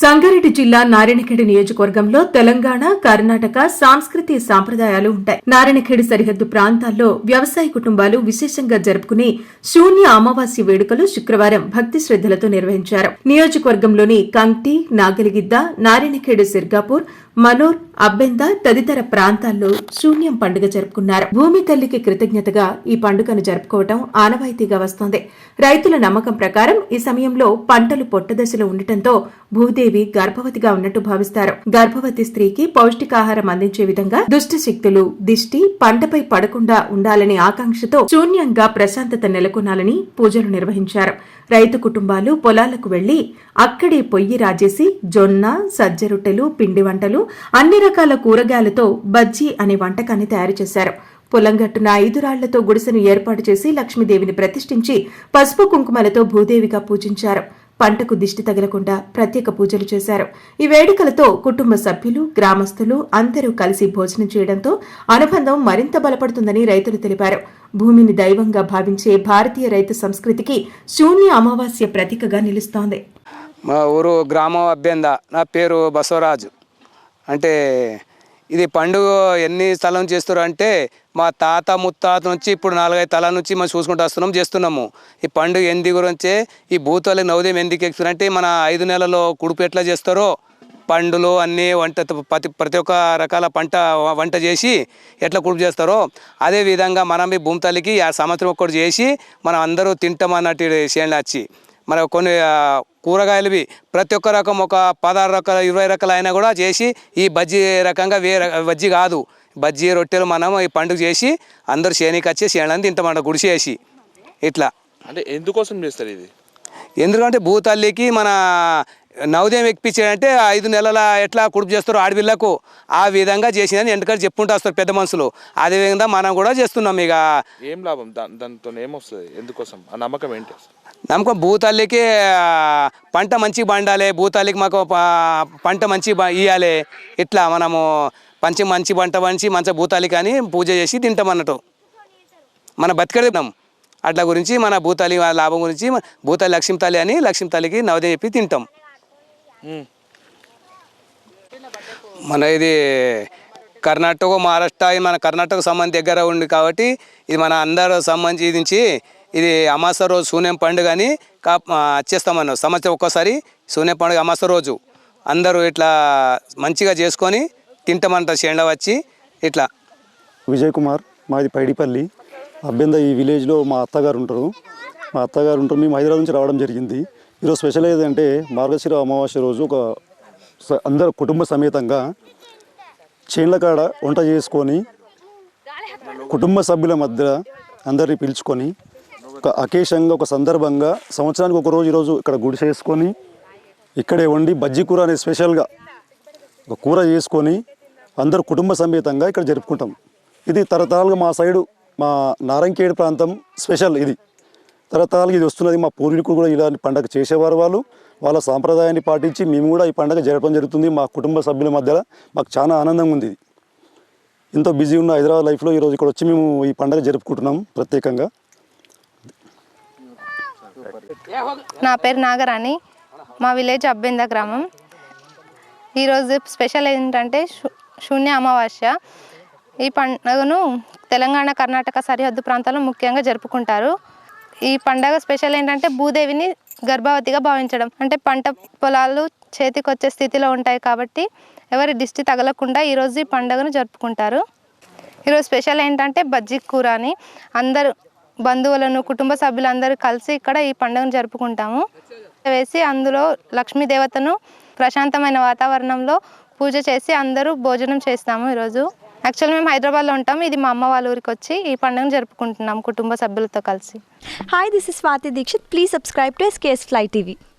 సంగారెడ్డి జిల్లా నారాయణఖేడి నియోజకవర్గంలో తెలంగాణ కర్ణాటక సాంస్కృతిక సాంప్రదాయాలు ఉంటాయి. నారాయణఖేడి సరిహద్దు ప్రాంతాల్లో వ్యవసాయ కుటుంబాలు విశేషంగా జరుపుకునే శూన్య అమావాస్య వేడుకలు శుక్రవారం భక్తి శ్రద్దలతో నిర్వహించారు. నియోజకవర్గంలోని కంక్టి నాగలిగిద్ద నారాయణఖేడి సిర్గాపూర్ మనోర్ అబ్బెంద తదితర ప్రాంతాల్లో శూన్యం పండుగ జరుపుకున్నారు. భూమి తల్లికి కృతజ్ఞతగా ఈ పండుగను జరుపుకోవటం ఆనవాయితీగా వస్తోంది. రైతుల నమ్మకం ప్రకారం ఈ సమయంలో పంటలు పొట్టదశలో ఉండటంతో భూదేవి గర్భవతిగా ఉన్నట్టు భావిస్తారు. గర్భవతి స్త్రీకి పౌష్టికాహారం అందించే విధంగా దుష్ట శక్తులు దిష్టి పంటపై పడకుండా ఉండాలనే ఆకాంక్షతో శూన్యంగా ప్రశాంతత నెలకొనాలని పూజలు నిర్వహించారు. రైతు కుటుంబాలు పొలాలకు వెళ్ళి అక్కడే పొయ్యి రాజేసి జొన్న సజ్జ రొట్టెలు పిండి వంటలు అన్ని రకాల కూరగాయలతో బజ్జీ అనే వంటకాన్ని తయారు చేశారు. పొలంగట్టున ఐదు రాళ్ళతో గుడిసెను ఏర్పాటు చేసి లక్ష్మీదేవిని ప్రతిష్ఠించి పసుపు కుంకుమలతో భూదేవిగా పూజించారు. పంటకు దిష్టి తగలకుండా ప్రత్యేక పూజలు చేశారు. ఈ వేడుకలతో కుటుంబ సభ్యులు గ్రామస్తులు అందరూ కలిసి భోజనం చేయడంతో అనుబంధం మరింత బలపడుతుందని రైతులు తెలిపారు. భూమిని దైవంగా భావించే భారతీయ రైతు సంస్కృతికి శూన్య అమావాస్య ప్రతీకగా నిలుస్తోంది. మా ఊరు గ్రామం అభ్యంద. నా పేరు బసవరాజు. అంటే ఇది పండుగ ఎన్ని స్థలం చేస్తారు అంటే మా తాత ముత్తాత నుంచి ఇప్పుడు నాలుగైదు తల నుంచి మనం చూసుకుంటూ వస్తున్నాం చేస్తున్నాము. ఈ పండుగ ఎందు గురించే? ఈ భూతాలు నవదయం ఎందుకు ఎక్కుతారంటే మన ఐదు నెలల్లో కుడుపు ఎట్లా చేస్తారో? పండులు అన్నీ వంట ప్రతి ప్రతి ఒక్క రకాల పంట వంట చేసి ఎట్లా కుడుపు చేస్తారో? అదే విధంగా మనం ఈ భూమి తల్లికి ఆ సంవత్సరం ఒక్కటి చేసి మనం అందరూ తింటామన్నట్టు చేయండి వచ్చి మన కొన్ని కూరగాయలవి ప్రతి ఒక్క రకం ఒక పదహారు రకాల ఇరవై రకాలు అయినా కూడా చేసి ఈ బజ్జీ రకంగా వేరే బజ్జీ కాదు. బజ్జీ రొట్టెలు మనం ఈ పండుగ చేసి అందరూ చేనికి వచ్చి చేయాలని తింటామంట గుడిసి వేసి ఇట్లా. అంటే ఎందుకోసం చేస్తారు ఇది? ఎందుకంటే భూతల్లికి మన నవోదయం ఎక్కిపించాడంటే ఐదు నెలల ఎట్లా కుడుపు చేస్తారో ఆడపిల్లకు ఆ విధంగా చేసిందని ఎందుకంటే చెప్పుకుంటూ వస్తారు పెద్ద మనుషులు. అదే విధంగా మనం కూడా చేస్తున్నాం ఇక. ఏం లాభం? దాంతో ఏమొస్తుంది ఎందుకోసం? ఆ నమ్మకం ఏంటి నమ్మకం భూతల్లికి పంట మంచిగా పండాలి భూతల్లికి మాకు పంట మంచిగా ప- ఇయ్యాలి. ఇట్లా మనము పంచి మంచి పంట పంచి మంచి భూతాలికి అని పూజ చేసి తింటాం అన్నట్టు మన బతికడే తింటాం అట్లా గురించి మన భూతాలి లాభం గురించి భూతాలి లక్ష్మీ తల్లి అని లక్ష్మీ తల్లికి నవదే చెప్పి తింటాం. మన ఇది కర్ణాటక మహారాష్ట్ర మన కర్ణాటక సంబంధి దగ్గర ఉంది కాబట్టి ఇది మన అందరూ సంబంధించి ఇది అమాస రోజు శూన్యం పండుగ అని కా సంవత్సరం ఒక్కోసారి శూన్యం పండుగ అమాస రోజు. అందరూ ఇట్లా మంచిగా చేసుకొని తింటామంట చేండ వచ్చి ఇట్లా. విజయ్ కుమార్ మాది పైడిపల్లి. అభ్యంద ఈ విలేజ్లో మా అత్తగారు ఉంటారు. మా అత్తగారు ఉంటారు. మేము హైదరాబాద్ నుంచి రావడం జరిగింది. ఈరోజు స్పెషల్ ఏదంటే మార్గశిర అమావాస్య రోజు ఒక అందరు కుటుంబ సమేతంగా చేన్ల కాడ వంట చేసుకొని కుటుంబ సభ్యుల మధ్య అందరిని పిలుచుకొని ఒక అకేషంగా ఒక సందర్భంగా సంవత్సరానికి ఒక రోజు ఈరోజు ఇక్కడ గుడి చేసుకొని ఇక్కడే వండి బజ్జీ కూర అనే స్పెషల్గా ఒక కూర చేసుకొని అందరు కుటుంబ సమేతంగా ఇక్కడ జరుపుకుంటాం. ఇది తరతరాలుగా మా సైడు మా నారంకేడు ప్రాంతం స్పెషల్ ఇది. తరతరాలుగా ఇది వస్తున్నది మా పూర్వీకులు కూడా ఇలాంటి పండగ చేసేవారు వాళ్ళు. వాళ్ళ సాంప్రదాయాన్ని పాటించి మేము కూడా ఈ పండగ జరపడం జరుగుతుంది. మా కుటుంబ సభ్యుల మధ్యలో మాకు చాలా ఆనందంగా ఉంది ఇది. ఎంతో బిజీ ఉన్న హైదరాబాద్ లైఫ్లో ఈరోజు ఇక్కడ వచ్చి మేము ఈ పండగ జరుపుకుంటున్నాం ప్రత్యేకంగా. నా పేరు నాగరాణి. మా విలేజ్ అబ్బెంద గ్రామం. ఈరోజు స్పెషల్ ఏంటంటే శూన్య అమావాస్య. ఈ పండుగను తెలంగాణ కర్ణాటక సరిహద్దు ప్రాంతాల్లో ముఖ్యంగా జరుపుకుంటారు. ఈ పండగ స్పెషల్ ఏంటంటే భూదేవిని గర్భవతిగా భావించడం. అంటే పంట పొలాలు చేతికొచ్చే స్థితిలో ఉంటాయి కాబట్టి ఎవరి దిష్టి తగలకుండా ఈరోజు ఈ పండుగను జరుపుకుంటారు. ఈరోజు స్పెషల్ ఏంటంటే బజ్జీ కూర అని అందరూ బంధువులను కుటుంబ సభ్యులందరూ కలిసి ఇక్కడ ఈ పండుగను జరుపుకుంటాము. వేసి అందులో లక్ష్మీ దేవతను ప్రశాంతమైన వాతావరణంలో పూజ చేసి అందరూ భోజనం చేస్తాము ఈరోజు. యాక్చువల్ మేము హైదరాబాద్లో ఉంటాం ఇది మా అమ్మ వాళ్ళ ఊరికి వచ్చి ఈ పండుగను జరుపుకుంటున్నాం కుటుంబ సభ్యులతో కలిసి. Hi this is Swathi Dikshit please subscribe to SKS fly TV